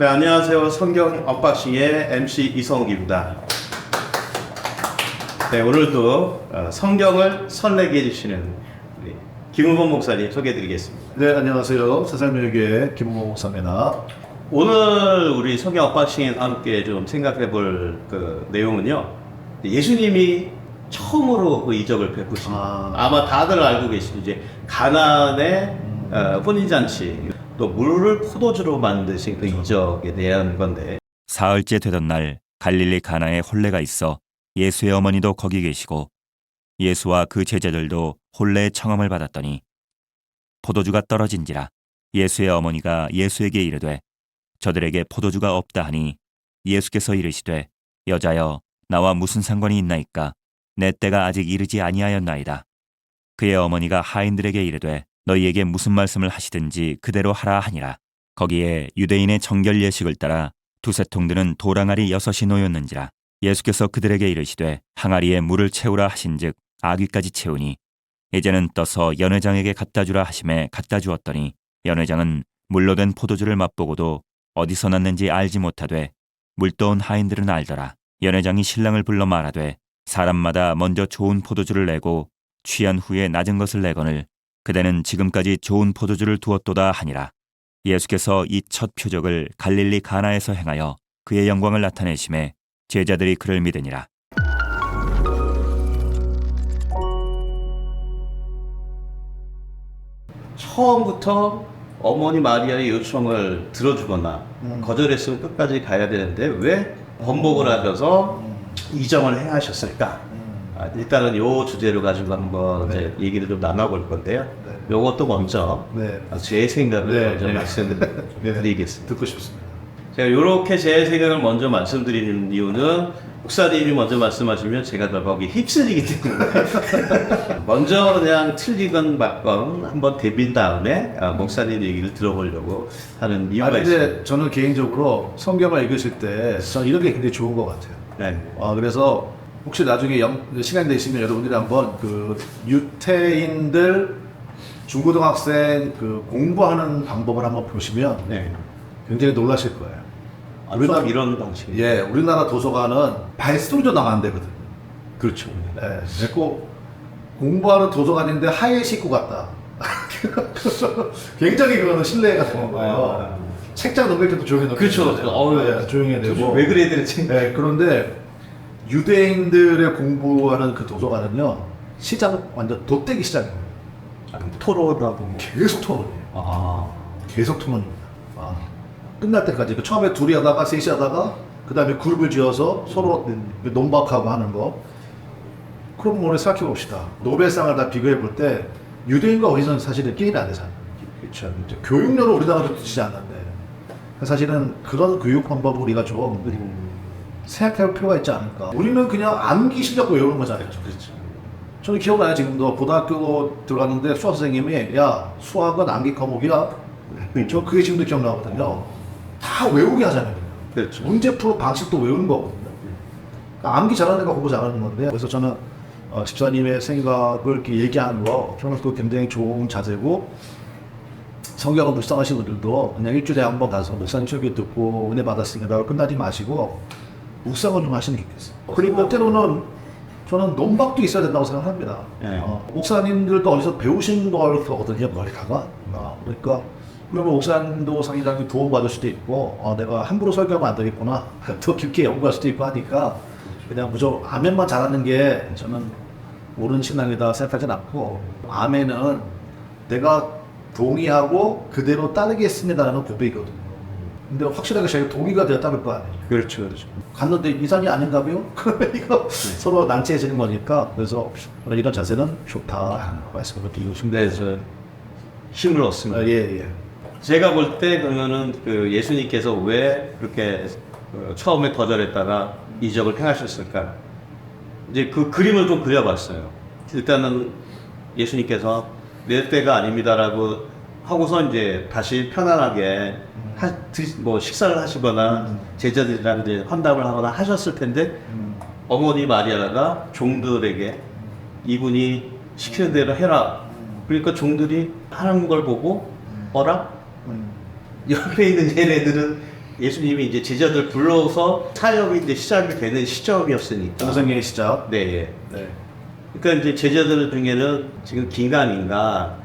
네, 안녕하세요. 성경 언박싱의 MC 이성욱입니다. 네, 오늘도 어, 성경을 설레게 해주시는 우리 김은범 목사님 소개해드리겠습니다. 네, 안녕하세요. 세상묘교회 김홍호 목사입니다. 오늘 우리 성경 언박싱에 함께 좀 생각해볼 그 내용은요. 예수님이 처음으로 그 이적을 베푸신 아. 아. 마 다들 알고 계시죠. 이제 가나안의 어, 혼인잔치 또 물을 포도주로 만드신 그 이적에 대한 건데. 사흘째 되던 날 갈릴리 가나에 혼례가 있어 예수의 어머니도 거기 계시고 예수와 그 제자들도 혼례의 청함을 받았더니 포도주가 떨어진지라 예수의 어머니가 예수에게 이르되 저들에게 포도주가 없다 하니 예수께서 이르시되 여자여 나와 무슨 상관이 있나이까? 내 때가 아직 이르지 아니하였나이다. 그의 어머니가 하인들에게 이르되 너희에게 무슨 말씀을 하시든지 그대로 하라 하니라. 거기에 유대인의 정결 예식을 따라 두세 통들은 도랑아리 여섯이 놓였는지라. 예수께서 그들에게 이르시되 항아리에 물을 채우라 하신즉 아귀까지 채우니 이제는 떠서 연회장에게 갖다 주라 하심에 갖다 주었더니 연회장은 물로 된 포도주를 맛보고도 어디서 났는지 알지 못하되 물떠온 하인들은 알더라. 연회장이 신랑을 불러 말하되 사람마다 먼저 좋은 포도주를 내고 취한 후에 낮은 것을 내거늘 그대는 지금까지 좋은 포도주를 두었도다 하니라 예수께서 이 첫 표적을 갈릴리 가나에서 행하여 그의 영광을 나타내심에 제자들이 그를 믿으니라. 처음부터 어머니 마리아의 요청을 들어주거나 음. 거절했으면 끝까지 가야 되는데 왜 번복을 하셔서 이정을 행하셨을까? 음. 아, 일단은 요 주제로 가지고 한번 네. 이제 얘기를 좀 나눠볼 건데요. 네. 요것도 먼저 네. 제 생각을 네, 먼저 네. 말씀드리겠습니다. 듣고 싶습니다. 제가 이렇게 제 생각을 먼저 말씀드리는 이유는 목사님이 먼저 말씀하시면 제가 더 거기 휩쓸리기 때문에 먼저 그냥 틀리건 맞건 한번 대빈 다음에 아, 목사님 얘기를 들어보려고 하는 이유가 아니. 근데 저는 개인적으로 성경을 읽으실 때 저는 이런 게 굉장히 좋은 것 같아요. 네. 아, 그래서 혹시 나중에 영, 시간 되시면 여러분들이 한번 그 유태인들 중고등학생 그 공부하는 방법을 한번 보시면 네. 굉장히 놀라실 거예요. 아, 우리나라 이런 방식. 예, 우리나라 도서관은 발송조 나가는 데거든. 그렇죠. 예, 그리고 공부하는 도서관인데 하얘 식구 같다. 굉장히 그거는 신뢰가 되는 거예요. 책장 넘길 때도 조용히 넘겨. 그렇죠. 어우, 예, 조용히 해야 되고. 왜 그래야 되는지. 네, 그런데 유대인들의 공부하는 그 도서관은요, 시장 완전 돗대기 시장이에요. 토로라고. 계속 토론이에요. 아. 계속 토론입니다. 아, 끝날 때까지. 그 처음에 둘이 하다가 셋이 하다가 그 다음에 그룹을 지어서 서로 논박하고 하는 거. 그럼 우리 생각해 봅시다. 노벨상을 다 비교해 볼 때 유대인과 우리는 사실은 게임이 안 되잖아요. 그렇죠. 교육료를 우리나라도 주지 않는데 사실은 그런 교육 방법을 우리가 좀 생각할 필요가 있지 않을까. 우리는 그냥 암기 실력 외우는 거잖아요. 그렇죠. 저는 기억나요 지금도 고등학교 들어갔는데 수학 선생님이 야 수학은 암기 과목이야 저 그게 지금도 기억나거든요 다 외우게 하잖아요 그렇죠. 문제 풀어 방식도 외우는 거거든요 그러니까 암기 잘하는 애가 공부 잘하는 건데 그래서 저는 어, 집사님의 생각을 이렇게 얘기하는 거 저는 그거 굉장히 좋은 자세고 성경을 묵상하신 분들도 그냥 일주일에 한 번 가서 묵상 설교 듣고 은혜 받았으니까 끝나지 마시고 묵상을 좀 하시는 게 좋겠어요 그리고 때로는 저는 논박도 있어야 된다고 생각합니다. 네. 어, 목사님들도 어디서 배우신 걸 거거든요, 머리카가. 어, 그러니까 그러면 목사님도 상의장님 도움 받을 수도 있고, 어, 내가 함부로 설교하면 안 되겠구나. 더 깊게 연구할 수도 있고 하니까 그냥 무조건 아멘만 잘하는 게 저는 옳은 신앙이다 생각하진 않고, 아멘은 내가 동의하고 그대로 따르겠습니다라는 고백이거든요. 근데 확실하게 제가 동의가 되었다는 거 아니에요. 그렇죠. 그렇죠. 갔는데 이상이 아닌가요? 그러면 이거 서로 난처해지는 거니까 그래서 이런 자세는 좋다 말씀을 드리고 싶네요. 네, 저 힘을 얻습니다. 아, 예, 예. 제가 볼 때 그러면은 그 예수님께서 왜 그렇게 그 처음에 거절했다가 이적을 행하셨을까? 이제 그 그림을 좀 그려봤어요. 일단은 예수님께서 내 때가 아닙니다라고 하고서 이제 다시 편안하게 하, 드, 뭐 식사를 하시거나 제자들이랑 이제 환담을 하거나 하셨을 텐데 어머니 마리아가 종들에게 이분이 시키는 대로 해라. 그러니까 종들이 하는 걸 보고 어라? 음. 옆에 있는 얘네들은 예수님이 이제 제자들 불러서 사역이 이제 시작이 되는 시점이었으니까. 전성기의 시작. 네, 예. 네. 그러니까 이제 제자들 중에는 지금 긴가민가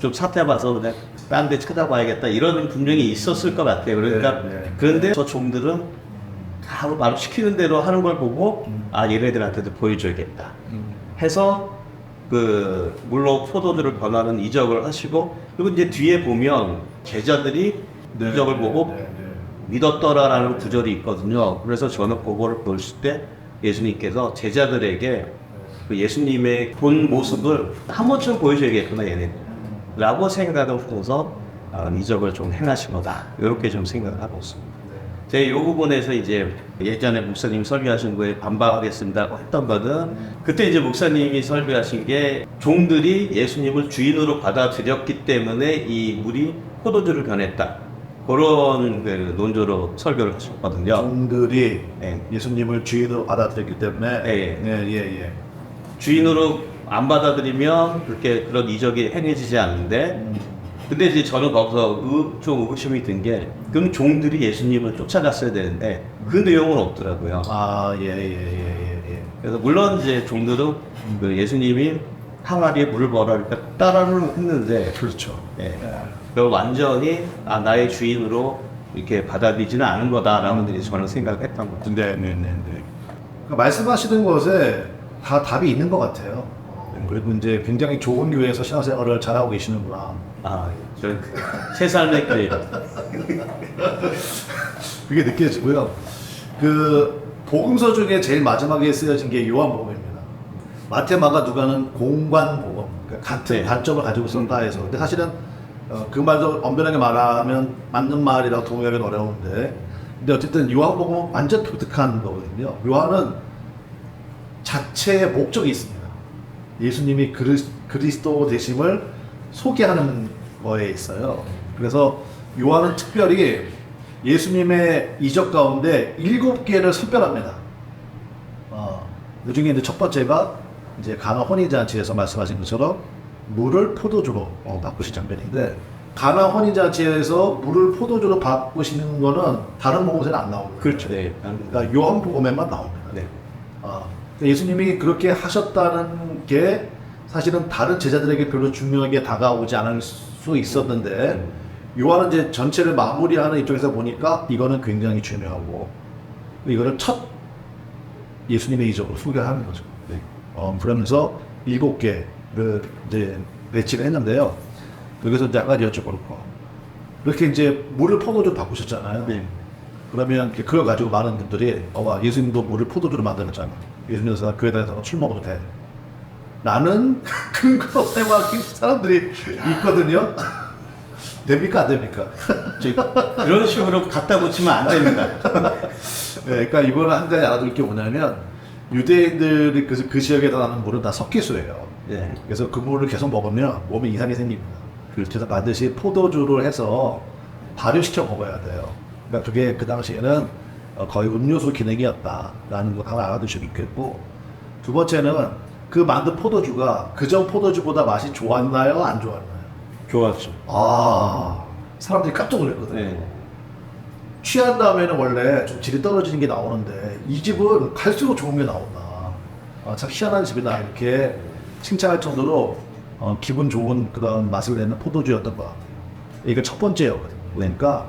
좀 사태 봐서 그냥 딴데 찾아봐야겠다 이런 분명히 있었을 것 같아요. 그러니까 네, 네. 그런데 저 종들은 바로 바로 시키는 대로 하는 걸 보고 아 얘네들한테도 보여줘야겠다 해서 그 물로 포도주를 변하는 이적을 하시고 그리고 이제 뒤에 보면 제자들이 네, 이적을 네, 보고 네, 네. 믿었더라라는 구절이 있거든요. 그래서 저는 그거를 보실 때 예수님께서 제자들에게 그 예수님의 본 모습을 한 번쯤 보여줘야겠구나 얘네들 라고 생각을 하고서 아, 이적을 좀 행하신 거다 이렇게 좀 생각을 하고 있습니다. 제가 이 부분에서 이제 예전에 목사님 설교하신 거에 반박하겠습니다 했던 거는 그때 이제 목사님이 설교하신 게 종들이 예수님을 주인으로 받아들였기 때문에 이 물이 포도주를 변했다 그런 그 논조로 설교를 하셨거든요. 종들이 네. 예수님을 주인으로 받아들였기 때문에 네. 네, 예, 예. 주인으로 안 받아들이면 그렇게 그런 이적이 행해지지 않는데 근데 이제 저는 거기서 의, 좀 의구심이 든 게 그럼 종들이 예수님을 쫓아갔어야 되는데 그 내용은 없더라고요. 아, 예, 예, 예, 예, 예. 그래서 물론 이제 종들은 그 예수님이 항아리에 물을 벌어 그러니까 따라는 했는데 그렇죠. 예. 그걸 완전히 아 나의 주인으로 이렇게 받아들이지는 않은 거다라고 이제 저는 생각을 했던 거죠. 네, 네, 네, 네. 그러니까 말씀하시는 것에 다 답이 있는 것 같아요. 그리고 이제 굉장히 좋은 교회에서 신앙생활을 잘하고 계시는구나. 아, 새 삶의 길. 그게 느껴지고요. 그 복음서 중에 제일 마지막에 쓰여진 게 요한복음입니다. 마테마가 누가는 공관복음, 그러니까 같은 네. 관점을 가지고 쓴다 해서. 근데 사실은 어, 그 말도 엄연하게 말하면 맞는 말이라고 동의하기는 어려운데, 근데 어쨌든 요한복음은 완전 독특한 거거든요. 요한은 자체의 목적이 있습니다. 예수님이 그리, 그리스 도 되심을 소개하는 거에 있어요. 그래서 요한은 특별히 예수님의 이적 가운데 일곱 개를 선별합니다. 어, 그 중에 이제 첫 번째가 이제 가나 혼인잔치에서 말씀하신 것처럼 물을 포도주로 어, 바꾸신 장면인데 가나 혼인잔치에서 물을 포도주로 바꾸시는 거는 다른 복음서에는 안 나옵니다. 그렇죠. 네. 그러니까 요한복음에만 나옵니다. 네. 아, 예수님이 그렇게 하셨다는 게 사실은 다른 제자들에게 별로 중요하게 다가오지 않을 수 있었는데 요한은 이제 전체를 마무리하는 입장에서 보니까 이거는 굉장히 중요하고 이거를 첫 예수님의 이적으로 소개하는 거죠. 어, 그러면서 일곱 개를 이제 배치를 했는데요. 여기서 여쭤볼 거. 이렇게 이제 물을 포도주로 바꾸셨잖아요. 네. 그러면 그걸 가지고 많은 분들이 어와 예수님도 물을 포도주로 만들었잖아. 예수님께서 교회다니서 술 먹어도 돼. 라는 근거 때문에 사람들이 있거든요. 됩니까 안 됩니까? 저 이런 식으로 갖다 붙이면 안 됩니다. 네, 그러니까 이거는 한 가지 알아둘 게 뭐냐면 유대인들이 그, 그 지역에서 나는 물은 다 석기수예요. 네. 그래서 그 물을 계속 먹으면 몸에 이상이 생깁니다. 그래서 반드시 포도주를 해서 발효시켜 먹어야 돼요. 그러니까 그게 그 당시에는 어, 거의 음료수 기능이었다라는 거 하나 알아두시면 좋겠고 두 번째는 그 만든 포도주가 그전 포도주보다 맛이 좋았나요? 안 좋았나요? 좋았죠. 아 사람들이 깜짝 놀랐거든요. 네. 취한 다음에는 원래 좀 질이 떨어지는 게 나오는데 이 집은 갈수록 좋은 게 나온다. 아, 참 희한한 집이다 이렇게 칭찬할 정도로 어, 기분 좋은 그런 맛을 내는 포도주였던 것 같아요. 이게 첫 번째였거든요. 그러니까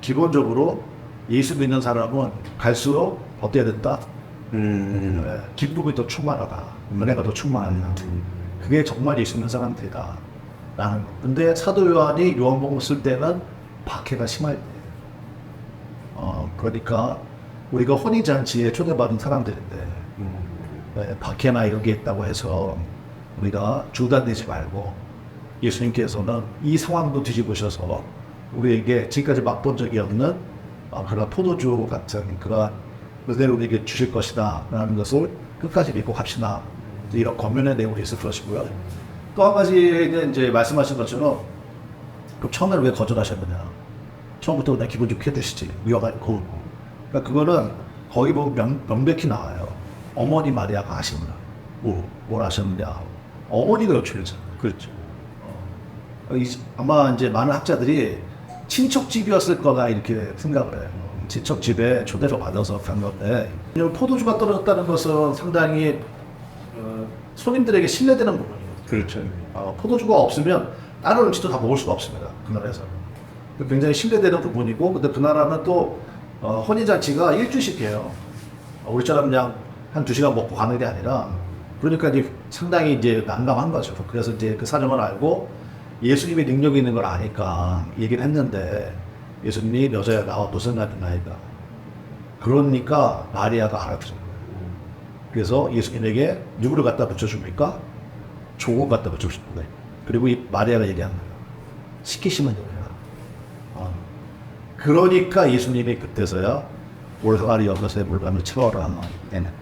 기본적으로 예수 믿는 사람은 갈수록 어때야 된다? 음. 네, 기쁨이 더 충만하다. 은혜가 더 충만하다. 그게 정말 예수 믿는 사람들이다. 라는 거. 근데 사도 요한이 요한복음 쓸 때는 박해가 심할 때. 어, 그러니까 우리가 혼인잔치에 초대받은 사람들인데 네, 박해나 이런 게 있다고 해서 우리가 중단되지 말고 예수님께서는 이 상황도 뒤집으셔서 우리에게 지금까지 맛본 적이 없는 어, 그런 포도주 같은 그런 은혜를 우리에게 주실 것이다. 라는 것을 끝까지 믿고 갑시다. 이런 권면의 내용이 있을 것이고요. 또 한 가지는 이제 말씀하신 것처럼 그럼 처음에는 왜 거절하셨느냐? 처음부터 그냥 기분 좋게 되시지. 위험하고 그러니까 그거는 거기 보면 명, 명백히 나와요. 어머니 마리아가 하십니다. 뭐, 뭘 하셨느냐? 어머니가 요청했잖아요. 그렇죠. 이- 아마 이제 많은 학자들이 친척 집이었을 거다 이렇게 생각을 해요. 친척 집에 초대를 받아서 간 건데 포도주가 떨어졌다는 것은 상당히 어, 손님들에게 신뢰되는 부분이에요. 그렇죠. 어, 포도주가 없으면 다른 음식도 다 먹을 수가 없습니다. 그 나라에서. 굉장히 신뢰되는 부분이고, 근데 그 나라는 또 어, 혼인잔치가 일주씩 해요. 어, 우리처럼 그냥 한 두 시간 먹고 가는 게 아니라, 그러니까 이제 상당히 이제 난감한 거죠. 그래서 이제 그 사정을 알고 예수님의 능력이 있는 걸 아니까 얘기를 했는데, 예수님이 여자야 나와 무슨 나이가. 그러니까 마리아가 알아들은 거예요. 그래서 예수님에게 누구를 갖다 붙여줍니까? 조국 갖다 붙여주는 거예요. 그리고 이 마리아가 얘기하는 거예요. 시키시면 돼요. 어. 그러니까 예수님이 그때서야 올가리 여섯에 물감을 채워라.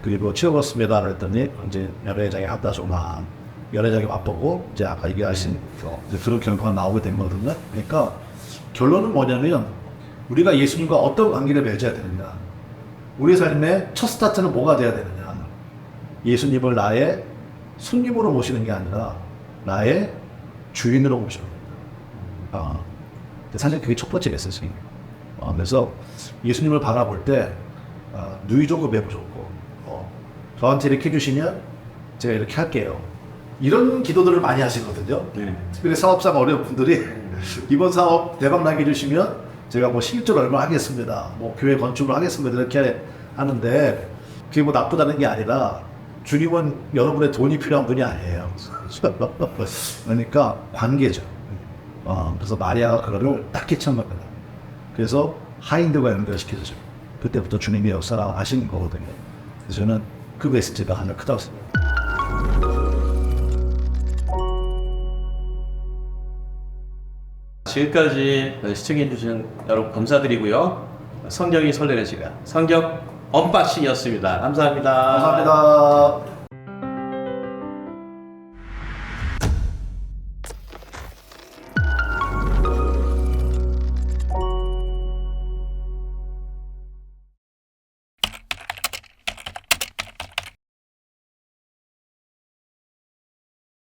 그리고 채웠습니다. 그랬더니 이제 연회장에 갖다 줘만 연회장에 맛보고 이제 아까 얘기하신 이제 그런 결과가 나오게 된 거거든요. 그러니까 결론은 뭐냐면 우리가 예수님과 어떤 관계를 맺어야 되느냐. 우리 삶의 첫 스타트는 뭐가 돼야 되느냐. 예수님을 나의 손님으로 모시는 게 아니라 나의 주인으로 모시는 겁니다. 아, 사실 그게 첫 번째 메시지예요. 어, 그래서 예수님을 바라볼 때 어, 누이 좋고 매부 좋고 어, 저한테 이렇게 해주시면 제가 이렇게 할게요. 이런 기도들을 많이 하시거든요. 네. 특별히 사업자가 어려운 분들이 이번 사업 대박 나게 해주시면 제가 뭐 실제로 얼마 하겠습니다. 뭐 교회 건축을 하겠습니다. 이렇게 하는데 그게 뭐 나쁘다는 게 아니라 주님은 여러분의 돈이 필요한 분이 아니에요. 그러니까 관계죠. 어, 그래서 마리아가 그거를 딱 깨친 겁니다. 그래서 하인들과 연결시켜주죠. 그때부터 주님이 역사를 하신 거거든요. 그래서 저는 그 메시지가 하나 크다고 생각합니다. 지금까지 시청해주신 여러분 감사드리고요. 성경이 설레는 시간, 성경 언박싱이었습니다. 감사합니다. 감사합니다.